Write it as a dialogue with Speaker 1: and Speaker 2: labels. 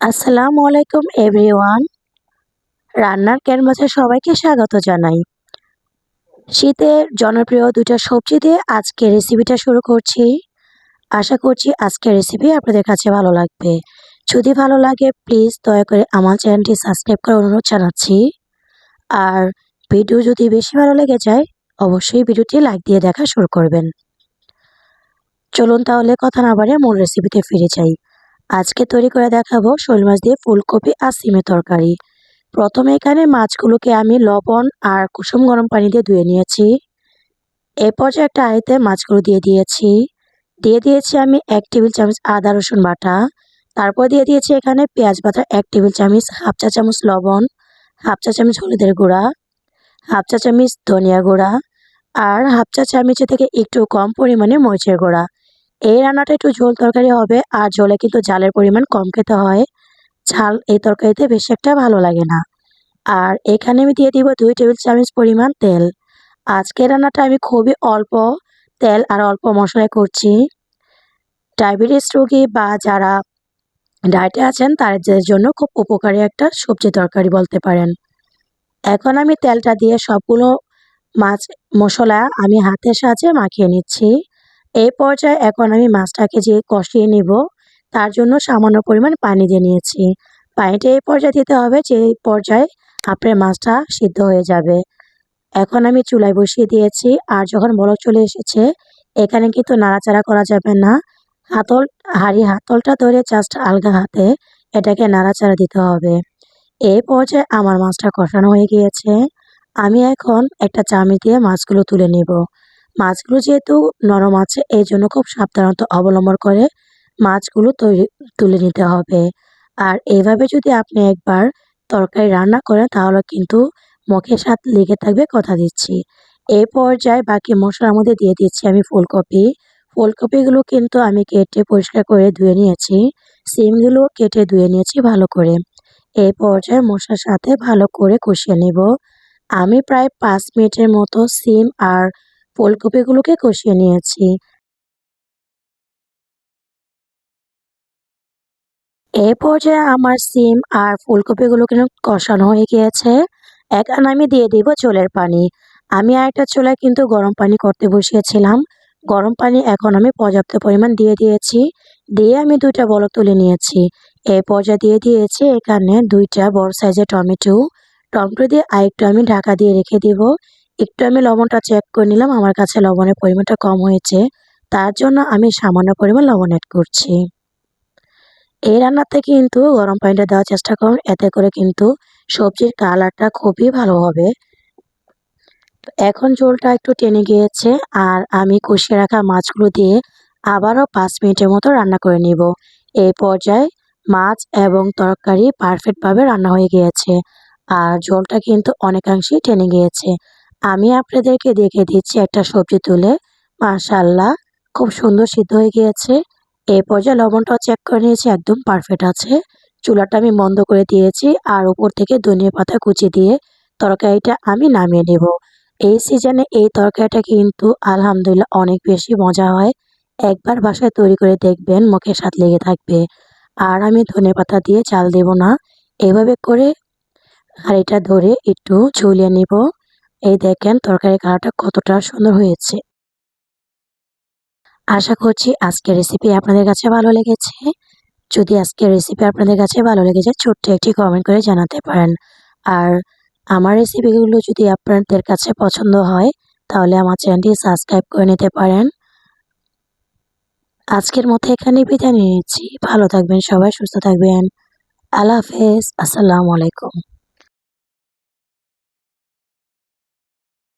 Speaker 1: আসসালামু আলাইকুম এভরিওয়ান। রান্নার ক্যানভাসে সবাইকে স্বাগত জানাই। শীতের জনপ্রিয় দুটো সবজি দিয়ে আজকে রেসিপিটা শুরু করছি। আশা করছি আজকের রেসিপি আপনাদের কাছে ভালো লাগবে। যদি ভালো লাগে প্লিজ দয়া করে আমার চ্যানেলটি সাবস্ক্রাইব করার অনুরোধ জানাচ্ছি। আর ভিডিও যদি বেশি ভালো লেগে যায়, অবশ্যই ভিডিওটি লাইক দিয়ে দেখা শুরু করবেন। চলুন তাহলে কথা না বাড়িয়ে মূল রেসিপিতে ফিরে যাই। আজকে তৈরি করে দেখাবো শোল মাছ দিয়ে ফুলকপি আর সিমের তরকারি। প্রথমে এখানে মাছগুলোকে আমি লবণ আর কুসুম গরম পানি দিয়ে ধুয়ে নিয়েছি। এ পর্যায়ে একটা আড়িতে মাছগুলো দিয়ে দিয়েছি। দিয়ে দিয়েছি আমি এক টেবিল চামচ আদা রসুন বাটা। তারপর দিয়ে দিয়েছি এখানে পেঁয়াজ বাটা এক টেবিল চামচ, হাফ চা চামচ লবণ, হাফ চা চামচ হলুদের গুঁড়া, হাফ চা চামচ ধনিয়া গুঁড়া আর হাফ চা চামচের থেকে একটু কম পরিমাণে মরিচের গুঁড়া। এই রান্নাটা একটু ঝোল তরকারি হবে, আর ঝোলে কিন্তু জালের পরিমাণ কম খেতে হয়। ঝাল এই তরকারিতে বেশি একটা ভালো লাগে না। আর এখানে আমি দিয়ে দিব দুই টেবিল চামচ পরিমাণ তেল। আজকে রান্নাটা আমি খুবই অল্প তেল আর অল্প মশলায় করছি। ডায়াবেটিস রোগী বা যারা ডায়েটে আছেন, তাদের জন্য খুব উপকারী একটা সবজি তরকারি বলতে পারেন। এখন আমি তেলটা দিয়ে সবগুলো মাছ, মশলা আমি হাতের সাহায্যে মাখিয়ে নিচ্ছি। এই পর্যায়ে এখন আমি মাছটাকে যে কষিয়ে নিব, তার জন্য সামান্য পরিমাণ পানি দিয়ে নিয়েছি। পানিটা এই পর্যায়ে দিতে হবে, যে পর্যায়ে আপনার মাছটা সিদ্ধ হয়ে যাবে। এখন আমি চুলায় বসিয়ে দিয়েছি, আর যখন বলক চলে এসেছে, এখানে কিন্তু নাড়াচাড়া করা যাবে না। হাতল হাড়ি হাতলটা ধরে জাস্ট আলগা হাতে এটাকে নাড়াচাড়া দিতে হবে। এই পর্যায়ে আমার মাছটা কষানো হয়ে গিয়েছে। আমি এখন একটা চামি দিয়ে মাছগুলো তুলে নেব। মাছগুলো যেহেতু নরম আছে এই জন্য খুব সাবধানতা অবলম্বন করে মাছগুলো তৈরি, তুলে নিতে হবে। আর এইভাবে যদি আপনি একবার তরকারি রান্না করেন, তাহলে কিন্তু মুখের স্বাদ লেগে থাকবে কথা দিচ্ছি। এই পর্যায়ে বাকি মশলার মধ্যে দিয়ে দিচ্ছি আমি ফুলকপি। ফুলকপিগুলো কিন্তু আমি কেটে পরিষ্কার করে ধুয়ে নিয়েছি। সিমগুলো কেটে ধুয়ে নিয়েছি ভালো করে। এই পর্যায়ে মশলার সাথে ভালো করে কষিয়ে নেব। আমি প্রায় পাঁচ মিনিটের মতো সিম আর ফুলকপিগুলোকে কষিয়ে নিয়েছি। এই পর্যায়ে আমার সিম আর ফুলকপিগুলো কিন্তু কষানো হয়ে গিয়েছে। এখন আমি দিয়ে দিব চোলের পানি। আমি আরেকটা চোলায় কিন্তু গরম পানি করতে বসিয়েছিলাম। গরম পানি এখন আমি পর্যাপ্ত পরিমাণ দিয়ে দিয়েছি। দিয়ে আমি দুইটা বলক তুলে নিয়েছি। এই পর্যায়ে দিয়ে দিয়েছি এখানে দুইটা বড় সাইজের টমেটো। টমেটো দিয়ে আরেকটু আমি ঢাকা দিয়ে রেখে দিব। একটু আমি লবণটা চেক করে নিলাম, আমার কাছে লবণের পরিমাণটা কম হয়েছে। তার জন্য আমি সামান্য পরিমাণ লবণ অ্যাড করছি। এই রান্নাতে কিন্তু গরম পানিটা দেওয়ার চেষ্টা করুন, এতে করে কিন্তু সবজির কালারটা খুবই ভালো হবে। এখন ঝোলটা একটু টেনে গিয়েছে আর আমি কষিয়ে রাখা মাছগুলো দিয়ে আবারও পাঁচ মিনিটের মতো রান্না করে নিব। এই পর্যায়ে মাছ এবং তরকারি পারফেক্টভাবে রান্না হয়ে গিয়েছে আর ঝোলটা কিন্তু অনেকাংশেই টেনে গিয়েছে। আমি আপনাদেরকে দেখে দিচ্ছি একটা সবজি তুলে। মাশাল্লাহ খুব সুন্দর সিদ্ধ হয়ে গিয়েছে। এই পর্যায়ে লবণটাও চেক করে নিয়েছি, একদম পারফেক্ট আছে। চুলাটা আমি বন্ধ করে দিয়েছি আর উপর থেকে ধনিয়া পাতা কুচি দিয়ে তরকারিটা আমি নামিয়ে নেব। এই সিজনে এই তরকারিটা কিন্তু আলহামদুলিল্লাহ অনেক বেশি মজা হয়। একবার বাসায় তৈরি করে দেখবেন, মুখে স্বাদ লেগে থাকবে। আর আমি ধনে পাতা দিয়ে চাল দেব না। এভাবে করে হাঁড়িটা ধরে একটু ঝুলিয়ে নিব। এই দেখেন তরকারি কালারটা কতটা সুন্দর হয়েছে। আশা করছি আজকের রেসিপি আপনাদের কাছে ভালো লেগেছে। যদি আজকের রেসিপি আপনাদের কাছে ভালো লেগেছে, ছোট্ট একটি কমেন্ট করে জানাতে পারেন। আর আমার রেসিপিগুলো যদি আপনাদের কাছে পছন্দ হয়, তাহলে আমার চ্যানেলটি সাবস্ক্রাইব করে নিতে পারেন। আজকের মতো এখানে বিদায় নিয়ে নিচ্ছি। ভালো থাকবেন সবাই, সুস্থ থাকবেন। আল্লাহ হাফেজ। আসসালামু আলাইকুম।